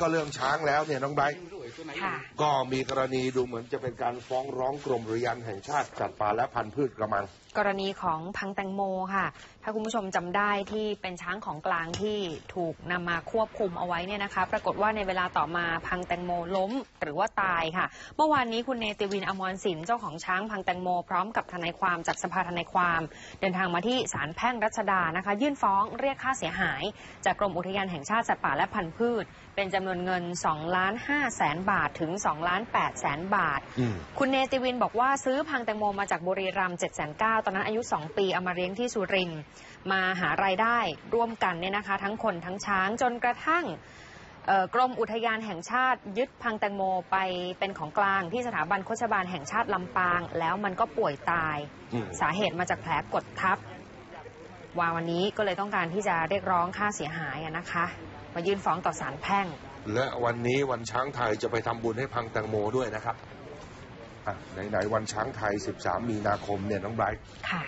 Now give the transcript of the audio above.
ก็เรื่องช้างแล้วเนี่ยน้องไบร์ท ก็มีกรณีดูเหมือนจะเป็นการฟ้องร้องกรมอุทยานแห่งชาติสัตว์ป่าและพันธุ์พืชกระมัง กรณีของพังแตงโมค่ะ ถ้าคุณผู้ชมจำได้ที่เป็นช้างของกลางที่ถูกนำมาควบคุมเอาไว้เนี่ยนะคะ ปรากฏว่าในเวลาต่อมาพังแตงโมล้มหรือว่าตายค่ะ เมื่อวานนี้คุณเนติวินอมรสินเจ้าของช้างพังแตงโมพร้อมกับทนายความจากสภาทนายความ เดินทางมาที่ศาลแพ่งรัชดานะคะ ยื่นฟ้องเรียกค่าเสียหาย จากกรมอุทยานแห่งชาติสัตว์ป่าและพันธุ์พืช เป็นจำนวนเงิน2ล้าน5แสนบาทถึง2ล้าน8แสนบาทอืมคุณเนติวินบอกว่าซื้อพังแตงโมมาจากบุรีรัมย์7 9 0 0ตอนนั้นอายุ 2 ปีเอามาเลี้ยงที่สุรินทร์มาหารายได้ร่วมกันเนี่ยนะคะ ทั้งคนทั้งช้างจนกระทั่งเอ่อกรมอุทยานแห่งชาติ ยึดพังแตงโมไปเป็นของกลางที่สถาบันโฆษบาลแห่งชาติลำปาง แล้วมันก็ป่วยตายอืมสาเหตุมาจากแผลกดทับวาวันนี้ก็เลยต้องการที่จะเรียกร้องค่าเสียหายอะนะคะ มายื่นฟ้องต่อศาลแพ่ง และวันนี้วันช้างไทยจะไปทำบุญให้พังแตงโมด้วยนะครับไหนๆวันช้างไทย 13 มีนาคมเนี่ยน้องไบร์ทค่ะ